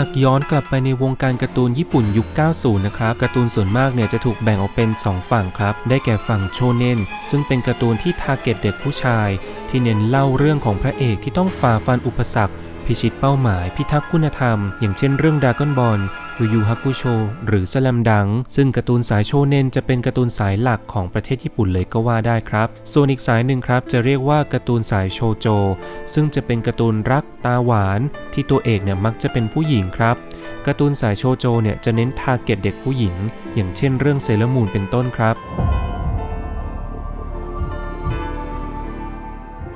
ากย้อนกลับไปในวงการการ์ตูนญี่ปุ่นยุค 90 นะครับ การ์ตูนส่วนมากเนี่ยจะถูกแบ่งออกเป็น 2 ฝั่งครับ ได้แก่ฝั่งโชเนนซึ่งเป็นการ์ตูนที่ทาร์เก็ตเด็กผู้ชาย ที่เน้นเล่าเรื่องของพระเอกที่ต้องฝ่าฟันอุปสรรค พิชิตเป้าหมายพิทักษ์คุณธรรม อย่างเช่นเรื่องดากอนบอล ยูยูฮักุโช หรือสลัมดัง ซึ่งการ์ตูนสายโชเนนจะเป็นการ์ตูนสายหลักของประเทศญี่ปุ่นเลยก็ว่าได้ครับ ส่วนอีกสายหนึ่งครับจะเรียกว่าการ์ตูนสายโชโจ ซึ่งจะเป็นการ์ตูนรักตาหวาน ที่ตัวเอกเนี่ยมักจะเป็นผู้หญิงครับการ์ตูนสายโชโจเนี่ยจะเน้นทาร์เก็ตเด็กผู้หญิง อย่างเช่นเรื่องเซเลอร์มูนเป็นต้นครับ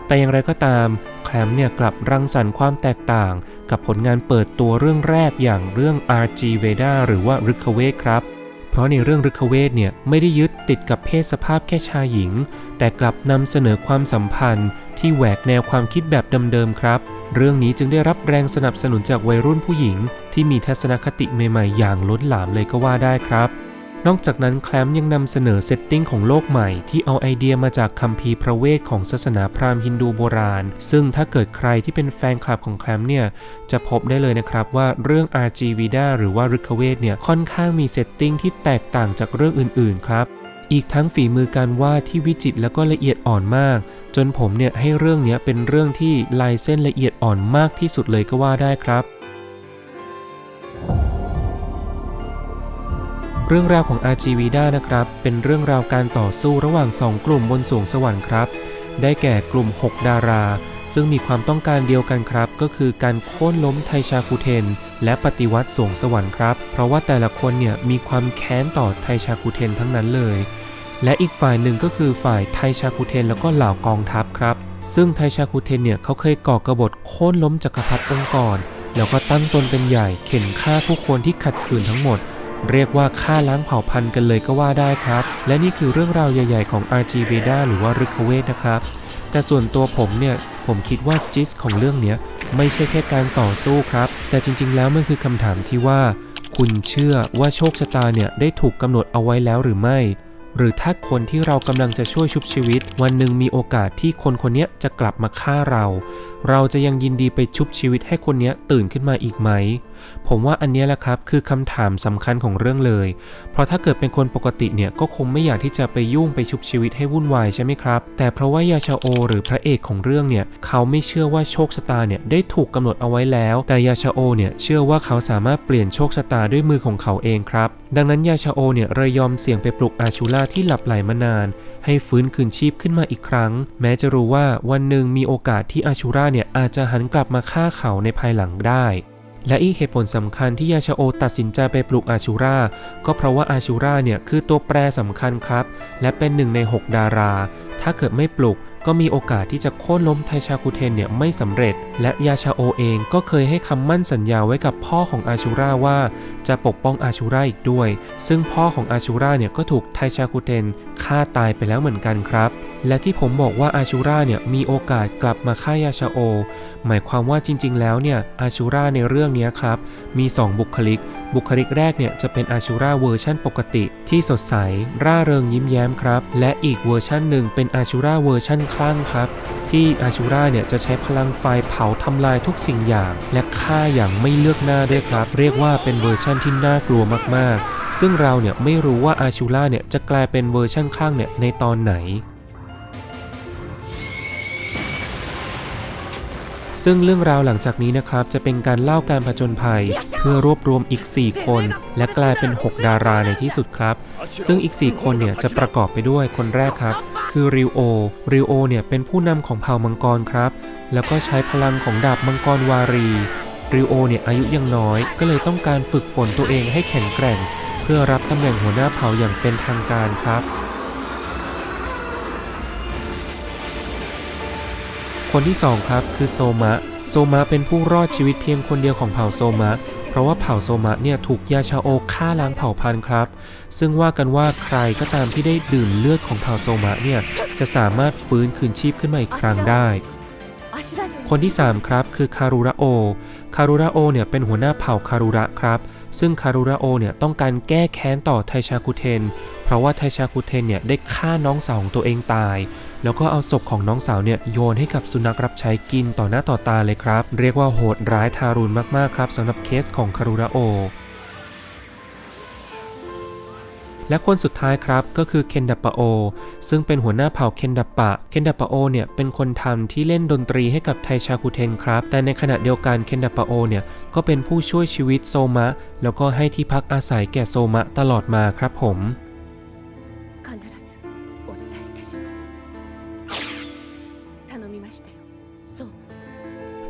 แต่อย่างไรก็ตาม แคลมเนี่ยกลับรังสรรค์ความแตกต่าง กับผลงานเปิดตัวเรื่องแรกอย่างเรื่อง RG Veda หรือว่ารึกเวทครับ เพราะในเรื่องรึกเวทเนี่ยไม่ได้ยึดติดกับเพศสภาพแค่ชายหญิง แต่กลับนำเสนอความสัมพันธ์ ที่แหวกแนวความคิดแบบเดิมๆครับ เรื่องนี้จึงได้รับแรงสนับสนุนจากวัยรุ่นผู้หญิง ที่มีทัศนคติใหม่ๆอย่างล้นหลามเลยก็ว่าได้ครับ นอกจากนั้นแคลมยังนำเสนอเซตติ้งของโลกใหม่ที่เอาไอเดียมาจากคัมภีร์พระเวทของศาสนาพราหมณ์ฮินดูโบราณ ซึ่งถ้าเกิดใครที่เป็นแฟนคลับของแคลมเนี่ยจะพบได้เลยนะครับว่าเรื่อง RG Vida หรือว่าฤกเวทเนี่ยค่อนข้างมีเซตติ้งที่แตกต่างจากเรื่องอื่นๆครับอีกทั้งฝีมือการวาดที่วิจิตรแล้วก็ละเอียดอ่อนมาก จนผมเนี่ยให้เรื่องนี้เป็นเรื่องที่ลายเส้นละเอียดอ่อนมากที่สุดเลยก็ว่าได้ครับ เรื่องราวของอาจีวีดานะครับ เป็นเรื่องราวการต่อสู้ระหว่าง 2 กลุ่มบนสวงสวรรค์ครับ ได้แก่กลุ่ม 6 ดารา ซึ่งมีความต้องการเดียวกันครับ ก็คือการโค่นล้มไทชาคุเทน และปฏิวัติสวงสวรรค์ครับ เพราะว่าแต่ละคนเนี่ยมีความแค้นต่อไทชาคุเทนทั้งนั้นเลย และอีกฝ่ายหนึ่งก็คือฝ่ายไทชาคุเทนแล้วก็เหล่ากองทัพครับ ซึ่งไทชาคุเทนเนี่ยเขาเคยก่อกบฏโค่นล้มจักรพรรดิองค์กรแล้วก็ตั้งตนเป็นใหญ่เข็นฆ่าผู้คนที่ขัดขืนทั้งหมด เรียกว่าฆ่าล้างเผ่าพันธุ์กันเลยก็ว่าได้ครับ และนี่คือเรื่องราวใหญ่ ๆ ของ RG Veda หรือว่าฤกเวทนะครับ แต่ส่วนตัวผมเนี่ย ผมคิดว่าจิสของเรื่องเนี้ยไม่ใช่แค่การต่อสู้ครับ แต่จริง ๆ แล้วมันคือคำถามที่ว่า คุณเชื่อว่าโชคชะตาเนี่ยได้ถูกกำหนดเอาไว้แล้วหรือไม่ หรือถ้าคนที่เรากำลังจะช่วยชุบชีวิต วันหนึ่งมีโอกาสที่คนคนนี้จะกลับมาฆ่าเรา เราจะยังยินดีไปชุบชีวิตให้คนนี้ตื่นขึ้นมาอีกไหม ผมว่าอันนี้แหละครับคือคำถามสำคัญของเรื่องเลย เพราะถ้าเกิดเป็นคนปกติเนี่ยก็คงไม่อยากที่จะไปยุ่งไปชุบชีวิตให้วุ่นวายใช่ไหมครับ แต่เพราะว่ายาชาโอ หรือพระเอกของเรื่องเนี่ยเขาไม่เชื่อว่าโชคชะตาเนี่ยได้ถูกกำหนดเอาไว้แล้ว แต่ยาชาโอเนี่ยเชื่อว่าเขาสามารถเปลี่ยนโชคชะตาด้วยมือของเขาเองครับ ดังนั้นยาชาโอเนี่ยเลยยอมเสี่ยงไปปลุกอาชูล่าที่หลับไหลมานาน ให้ฟื้นคืนชีพขึ้นมาอีกครั้ง แม้จะรู้ว่าวันหนึ่งมีโอกาสที่อาชูราเนี่ยอาจจะหันกลับมาฆ่าเขาในภายหลังได้ และอีกเหตุผลสำคัญที่ยาชาโอตัดสินใจไปปลุกอาชูราก็เพราะว่าอาชูราเนี่ยคือตัวแปรสำคัญครับ และเป็นหนึ่งใน 6 ดารา ถ้าเกิดไม่ปลุก ก็มีโอกาสที่จะโค่นล้มไทชาคุเทนเนี่ยไม่สำเร็จ และยาชาโอเองก็เคยให้คำมั่นสัญญาไว้กับพ่อของอาชูราว่า จะปกป้องอาชูราอีกด้วย ซึ่งพ่อของอาชูราเนี่ยก็ถูกไทชาคุเทนฆ่าตายไปแล้วเหมือนกันครับ และที่ผมบอกว่าอาชูราเนี่ยมีโอกาสกลับมาฆ่ายาชาโอ หมายความว่าจริง ๆ แล้วเนี่ยอาชูราในเรื่องนี้ครับ มี 2 บุคลิก บุคลิกแรกเนี่ยจะเป็นอาชูราเวอร์ชั่นปกติ ที่สดใส ร่าเริงยิ้มแย้มครับ และอีกเวอร์ชั่นหนึ่งเป็นอาชูราเวอร์ชั่นคลั่งครับ ที่อาชูราเนี่ยจะใช้พลังไฟเผาทำลายทุกสิ่งอย่าง และฆ่าอย่างไม่เลือกหน้าด้วยครับ เรียกว่าเป็นเวอร์ชั่นที่น่ากลัวมากๆ ซึ่งเราเนี่ยไม่รู้ว่าอาชูราเนี่ยจะกลายเป็นเวอร์ชั่นคลั่งเนี่ยในตอนไหน ซึ่งเรื่องราวหลังจากนี้นะครับ จะเป็นการเล่าการผจญภัย เพื่อรวบรวมอีก 4 คน และกลายเป็น 6 ดาราในที่สุดครับ ซึ่งอีก 4 คนเนี่ยจะประกอบไปด้วยคนแรกครับ คือริวโอริวโอเนี่ยเป็นผู้นำของเผ่ามังกรครับ แล้วก็ใช้พลังของดาบมังกรวารีริวโอเนี่ยอายุยังน้อย ก็เลยต้องการฝึกฝนตัวเองให้แข็งแกร่ง เพื่อรับตำแหน่งหัวหน้าเผ่าอย่างเป็นทางการครับ คนที่2ครับคือโซมะ โซมะเป็นผู้รอดชีวิตเพียงคนเดียวของเผ่าโซมะ เพราะว่าเผ่าโซมะเนี่ยถูกยาชาโอฆ่าล้างเผ่าพันธุ์ครับ ซึ่งว่ากันว่าใครก็ตามที่ได้ดื่มเลือดของเผ่าโซมะเนี่ยจะสามารถฟื้นคืนชีพขึ้นมาอีกครั้งได้คนที่ 3 ครับคือคารุระโอ คารุระโอเนี่ยเป็นหัวหน้าเผ่าคารุระครับ ซึ่งคารุระโอเนี่ยต้องการแก้แค้นต่อไทชาคุเทน เพราะว่าไทชาคุเทนเนี่ยได้ฆ่าน้องสาวของตัวเองตาย แล้วก็เอาศพของน้องสาวเนี่ยโยนให้กับสุนัขรับใช้กินต่อหน้าต่อตาเลยครับ เรียกว่าโหดร้ายทารุณมากๆครับสำหรับเคสของคารุระโอและคนสุดท้ายครับก็คือเคนดัปปะโอ ซึ่งเป็นหัวหน้าเผ่าเคนดัปปะ เคนดัปปะโอเนี่ยเป็นคนทำที่เล่นดนตรีให้กับไทชาคุเทนครับ แต่ในขณะเดียวกันเคนดัปปะโอเนี่ยก็เป็นผู้ช่วยชีวิตโซมะ แล้วก็ให้ที่พักอาศัยแก่โซมะตลอดมาครับผม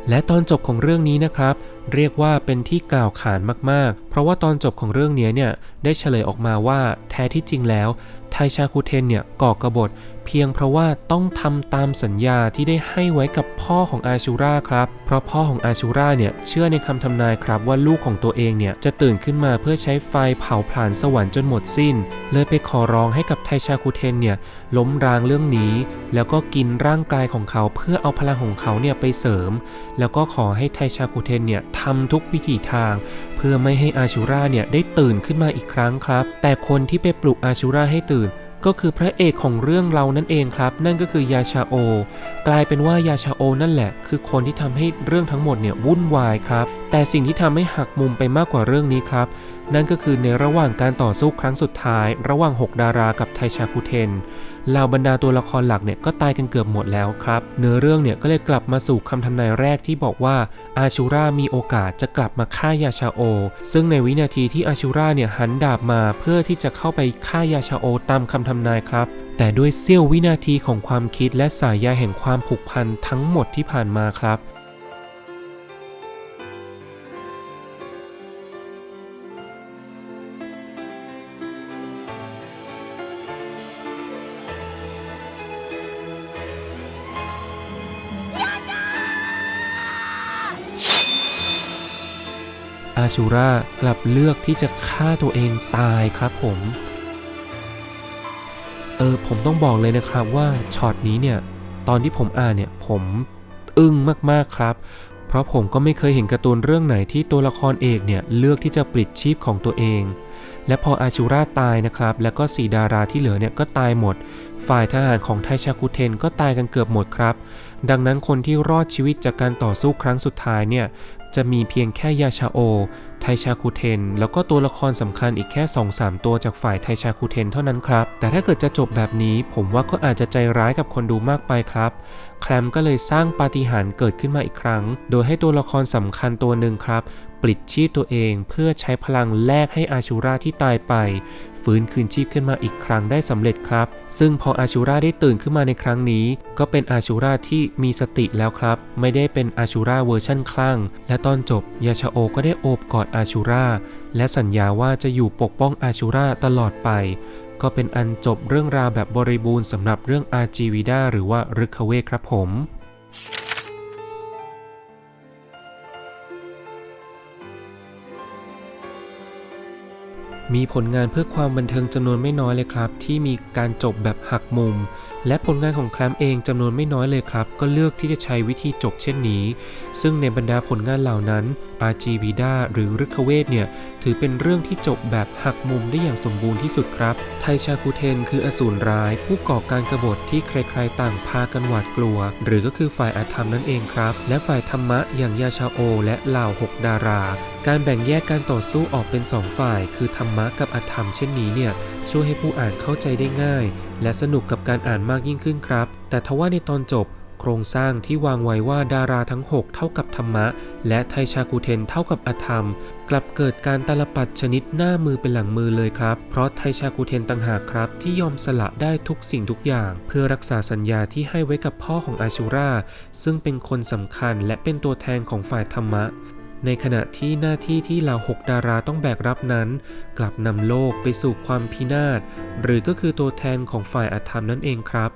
และตอนจบของเรื่องนี้นะครับ เรียกว่าเป็นที่กล่าวขานมากๆ เพราะว่าตอนจบของเรื่องนี้เนี่ยได้เฉลยออกมาว่าแท้ที่จริงแล้ว ไทชาคุเทนเนี่ยก่อกบฏ เพียงเพราะว่าต้องทำตามสัญญาที่ได้ให้ไว้กับพ่อของอาชูราครับ เพราะพ่อของอาชูราเนี่ยเชื่อในคำทำนายครับว่าลูกของตัวเองเนี่ยจะตื่นขึ้นมาเพื่อใช้ไฟเผาผลาญสวรรค์จนหมดสิ้น เลยไปขอร้องให้กับไทชาคุเทนเนี่ยล้มรางเรื่องนี้ แล้วก็กินร่างกายของเขาเพื่อเอาพลังของเขาเนี่ยไปเสริม แล้วก็ขอให้ไทชาคุเทนเนี่ยทำทุกวิถีทาง เพื่อไม่ให้อาชูราเนี่ยได้ตื่นขึ้นมาอีกครั้งครับ แต่คนที่ไปปลุกอาชูราให้ตื่นก็คือพระเอกของเรื่องเรานั่นเองครับ นั่นก็คือยาชาโอ กลายเป็นว่ายาชาโอนั่นแหละ คือคนที่ทำให้เรื่องทั้งหมดเนี่ยวุ่นวายครับ แต่สิ่งที่ทำให้หักมุมไปมากกว่าเรื่องนี้ครับ นั่นก็คือในระหว่างการต่อสู้ครั้งสุดท้าย ระหว่าง 6 ดารากับไทชาคุเทนเหล่าบรรดาตัวละครหลักเนี่ยก็ตายกันเกือบหมดแล้วครับ เนื้อเรื่องเนี่ยก็เลยกลับมาสู่คำทำนายแรกที่บอกว่าอาชูรามีโอกาสจะกลับมาฆ่ายาชาโอ ซึ่งในวินาทีที่อาชูราเนี่ยหันดาบมาเพื่อที่จะเข้าไปฆ่ายาชาโอตามคำทำนายครับแต่ด้วยเสี้ยววินาทีของความคิดและสายใยแห่งความผูกพันทั้งหมดที่ผ่านมาครับ อาชูรากลับเลือกที่จะฆ่าตัวเองตายครับผมเออผมต้องบอกเลยนะครับว่าช็อตนี้เนี่ยตอนที่ผมอ่านเนี่ยผมอึ้งมากๆครับ เพราะผมก็ไม่เคยเห็นการ์ตูนเรื่องไหนที่ตัวละครเอกเนี่ยเลือกที่จะปลิดชีพของตัวเอง และพออาชูราตายนะครับ แล้วก็สีดาราที่เหลือเนี่ยก็ตายหมด ฝ่ายทหารของไทชาคุเทนก็ตายกันเกือบหมดครับ ดังนั้นคนที่รอดชีวิตจากการต่อสู้ครั้งสุดท้ายเนี่ย จะมีเพียงแค่ยาชาโอ ไทชาคุเทน แล้วก็ตัวละครสำคัญอีกแค่ 2-3 ตัวจากฝ่ายไทชาคุเทนเท่านั้นครับ แต่ถ้าเกิดจะจบแบบนี้ผมว่าก็อาจจะใจร้ายกับคนดูมากไปครับ แคลมก็เลยสร้างปาฏิหาริย์เกิดขึ้นมาอีกครั้ง โดยให้ตัวละครสำคัญตัวหนึ่งครับปลิดชีพตัวเองเพื่อใช้พลังแลกให้อาชูราที่ตายไป ฟื้นคืนชีพขึ้นมาอีกครั้งได้สำเร็จครับ ซึ่งพออาชูราได้ตื่นขึ้นมาในครั้งนี้ ก็เป็นอาชูราที่มีสติแล้วครับ ไม่ได้เป็นอาชูราเวอร์ชั่นคลั่ง และตอนจบยาชาโอก็ได้โอบกอดอาชูราและสัญญาว่าจะอยู่ปกป้องอาชูราตลอดไป ก็เป็นอันจบเรื่องราวแบบบริบูรณ์สำหรับเรื่องอาจีวิดาหรือว่ารึกเวครับผมมีผลงานเพื่อความบันเทิงจำนวนไม่น้อยเลยครับ ที่มีการจบแบบหักมุม และผลงานของแคลมเองจำนวนไม่น้อยเลยครับ ก็เลือกที่จะใช้วิธีจบเช่นนี้ ซึ่งในบรรดาผลงานเหล่านั้น RG v i d a หรือฤกเวทเนี่ยถือเป็นเรื่องที่จบแบบหักมุมได้อย่างสมบูรณ์ที่สุดครับ ไทชาคุเทนคืออสูรร้าย ผู้ก่อการกบฏที่ใครๆต่างพากันหวาดกลัว หรือก็คือฝ่ายอาธรรมนั่นเองครับ และฝ่ายธรรมะอย่างยาชาโอ และเหล่าหกดารา การแบ่งแยกการต่อสู้ออกเป็นสองฝ่าย คือธรรมะกับอธรรมเช่นนี้เนี่ย ช่วยให้ผู้อ่านเข้าใจได้ง่าย และสนุกกับการอ่านมากยิ่งขึ้นครับ แต่ทว่าในตอนจบโครงสร้างที่วางไว้ว่าดาราทั้ง 6 เท่ากับธรรมะ และไทชากุเทนเท่ากับอธรรม กลับเกิดการตาลปัดชนิดหน้ามือเป็นหลังมือเลยครับ เพราะไทชากุเทนต่างหากครับ ที่ยอมสละได้ทุกสิ่งทุกอย่าง เพื่อรักษาสัญญาที่ให้ไว้กับพ่อของอาชูราซึ่งเป็นคนสำคัญและเป็นตัวแทนของฝ่ายธรรมะ ในขณะที่หน้าที่ที่เหล่าหกดาราต้องแบกรับนั้น กลับนำโลกไปสู่ความพินาศ หรือก็คือตัวแทนของฝ่ายอธรรมนั่นเองครับ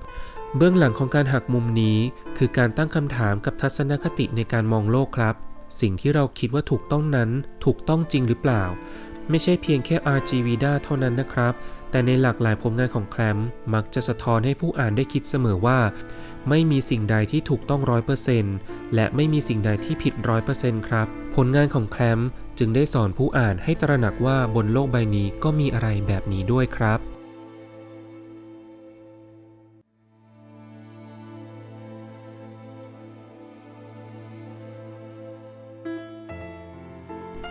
เบื้องหลังของการหักมุมนี้ คือการตั้งคำถามกับทัศนคติในการมองโลกครับ สิ่งที่เราคิดว่าถูกต้องนั้นถูกต้องจริงหรือเปล่า ไม่ใช่เพียงแค่ RG v i d a เท่านั้นนะครับ แต่ในหลากหลายผลงานของแคลมมักจะสะท้อนให้ผู้อ่านได้คิดเสมอว่าไม่มีสิ่งใดที่ถูกต้องร้อยเปอร์เซนต์และไม่มีสิ่งใดที่ผิดร้อยเปอร์เซนต์ครับ ผลงานของแคลมจึงได้สอนผู้อ่านให้ตระหนักว่าบนโลกใบนี้ก็มีอะไรแบบนี้ด้วยครับ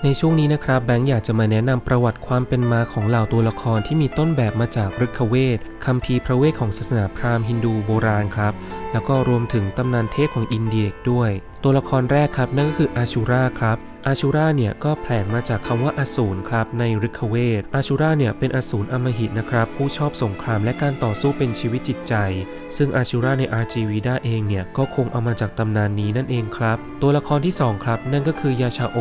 ในช่วงนี้นะครับแบงค์อยากจะมาแนะนำประวัติความเป็นมาของเหล่าตัวละครที่มีต้นแบบมาจากฤกเวทคัมภีร์พระเวทของศาสนาพราหมณ์ฮินดูโบราณครับ แล้วก็รวมถึงตำนานเทพของอินเดียด้วยตัวละครแรกครับนั่นก็คืออาชูราครับ อาชูราเนี่ยก็แผลงมาจากคำว่าอสูรครับในฤกขเวทอาชูราเนี่ยเป็นอสูรอมหิตนะครับผู้ชอบสงครามและการต่อสู้เป็นชีวิตจิตใจ ซึ่งอาชูราใน RG v i d a เองเนี่ยก็คงเอามาจากตำนานนี้นั่นเองครับ ตัวละครที่สองครับ นั่นก็คือยาชาโอ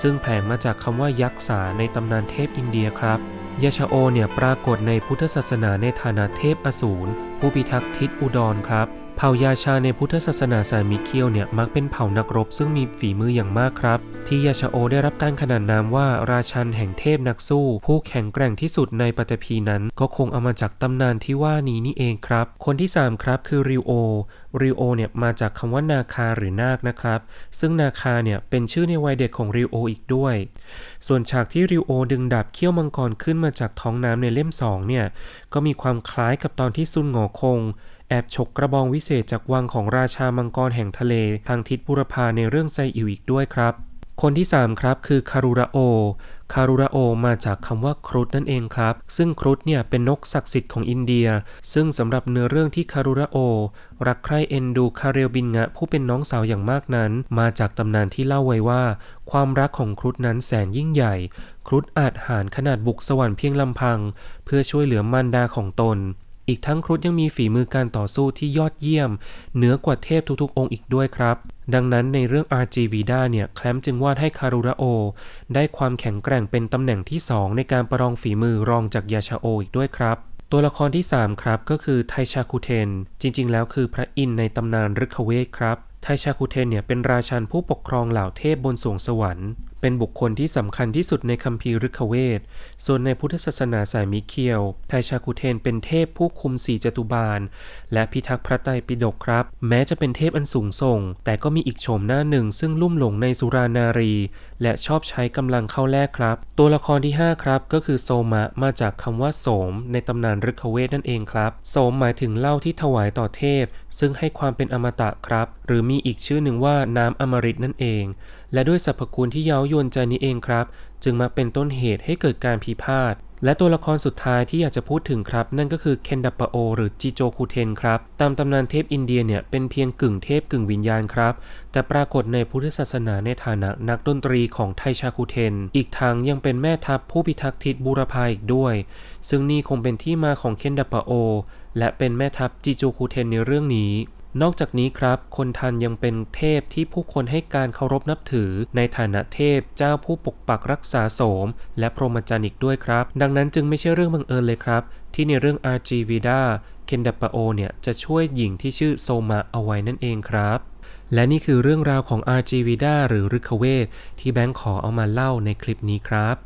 ซึ่งแผลงมาจากคำว่ายักษ์สาในตำนานเทพอินเดียครับยาชาโอเนี่ยปรากฏในพุทธศาสนาในฐานะเทพอสูรผู้พิทักษ์ทิศอุดรครับ เผ่ายาชาในพุทธศาสนาสายมิเคียวเนี่ยมักเป็นเผ่านักรบซึ่งมีฝีมืออย่างมากครับ ที่ยาชาโอได้รับการขนานนามว่าราชันแห่งเทพนักสู้ ผู้แข็งแกร่งที่สุดในปฐพีนั้น ก็คงเอามาจากตำนานที่ว่านี้นี่เองครับ คนที่ 3 ครับคือริโอริโอเนี่ยมาจากคำว่านาคาหรือนาคนะครับ ซึ่งนาคาเนี่ยเป็นชื่อในวัยเด็กของริโออีกด้วย ส่วนฉากที่ริโอดึงดาบเขี้ยวมังกรขึ้นมาจากท้องน้ำในเล่ม2เนี่ย ก็มีความคล้ายกับตอนที่ซุนหงอคง แอบฉกกระบองวิเศษจากวังของราชามังกรแห่งทะเลทางทิศบุรพาในเรื่องไซอิวอีกด้วยครับ คนที่ 3 ครับคือคารุระโอ คารุระโอมาจากคำว่าครุฑนั่นเองครับ ซึ่งครุฑเนี่ยเป็นนกศักดิ์สิทธิ์ของอินเดีย ซึ่งสำหรับเนื้อเรื่องที่คารุระโอ รักใคร่เอ็นดูคาเรลบินงะผู้เป็นน้องสาวอย่างมากนั้น มาจากตำนานที่เล่าไว้ว่า ความรักของครุฑนั้นแสนยิ่งใหญ่ ครุฑอาจหารขนาดบุกสวรรค์เพียงลำพัง เพื่อช่วยเหลือมารดาของตน อีกทั้งครุฑยังมีฝีมือการต่อสู้ที่ยอดเยี่ยม เหนือกว่าเทพทุกๆ องค์อีกด้วยครับ ดังนั้นในเรื่อง RG v i d a เนี่ยแคลมจึงวาดให้คารุระโอ ได้ความแข็งแกร่งเป็นตำแหน่งที่ 2 ในการประลองฝีมือรองจากยาชาโออีกด้วยครับตัวละครที่ 3 ครับ ก็คือไทชาคุเทน จริง ๆ แล้วคือพระอินทร์ในตำนานฤกขเวทครับไทชาคุเทนเนี่ยเป็นราชันผู้ปกครองเหล่าเทพบนสวงสวรรค์ เป็นบุคคลที่สำคัญที่สุดในคัมภีร์ฤกขเวท ส่วนในพุทธศาสนาสายมิเคียวไทชาคุเทนเป็นเทพผู้คุมสี่จตุบาล และพิทักษ์พระไตรปิฎกครับ แม้จะเป็นเทพอันสูงส่ง แต่ก็มีอีกโฉมหน้าหนึ่งซึ่งลุ่มหลงในสุรานารี และชอบใช้กำลังเข้าแลกครับ ตัวละครที่ 5 ครับ ก็คือโซมะมาจากคำว่าโสม ในตำนานฤกขเวทนั่นเองครับ โสมหมายถึงเหล้าที่ถวายต่อเทพ ซึ่งให้ความเป็นอมตะครับ หรือมีอีกชื่อหนึ่งว่าน้ำอมฤตนั่นเอง และด้วยสรรพคุณที่เย้ายวนใจนี้เองครับ จึงมาเป็นต้นเหตุให้เกิดการพิพาทและตัวละครสุดท้ายที่อยากจะพูดถึงครับ นั่นก็คือเคนดัปปโอ หรือจิโจคูเทนครับ ตามตำนานเทพอินเดียเนี่ยเป็นเพียงกึ่งเทพกึ่งวิญญาณครับ แต่ปรากฏในพุทธศาสนาในฐานะนักดนตรีของไทชาคูเทน อีกทั้งยังเป็นแม่ทัพผู้พิทักษ์ทิศบูรพาอีกด้วย ซึ่งนี่คงเป็นที่มาของเคนดัปปโอ และเป็นแม่ทัพจิโจคูเทนในเรื่องนี้ นอกจากนี้ครับ คนทันยังเป็นเทพที่ผู้คนให้การเคารพนับถือ ในฐานะเทพเจ้าผู้ปกปักรักษาโสม และพรหมจรรย์อีกด้วยครับ ดังนั้นจึงไม่ใช่เรื่องบังเอิญเลยครับ ที่ในเรื่อง RG v i d a เคนดัปโอเนี่ยจะช่วยหญิงที่ชื่อโซมะเอาไว้นั่นเองครับและนี่คือเรื่องราวของ RG v i d a หรือฤกขเวทที่แบงค์ขอเอามาเล่าในคลิปนี้ครับ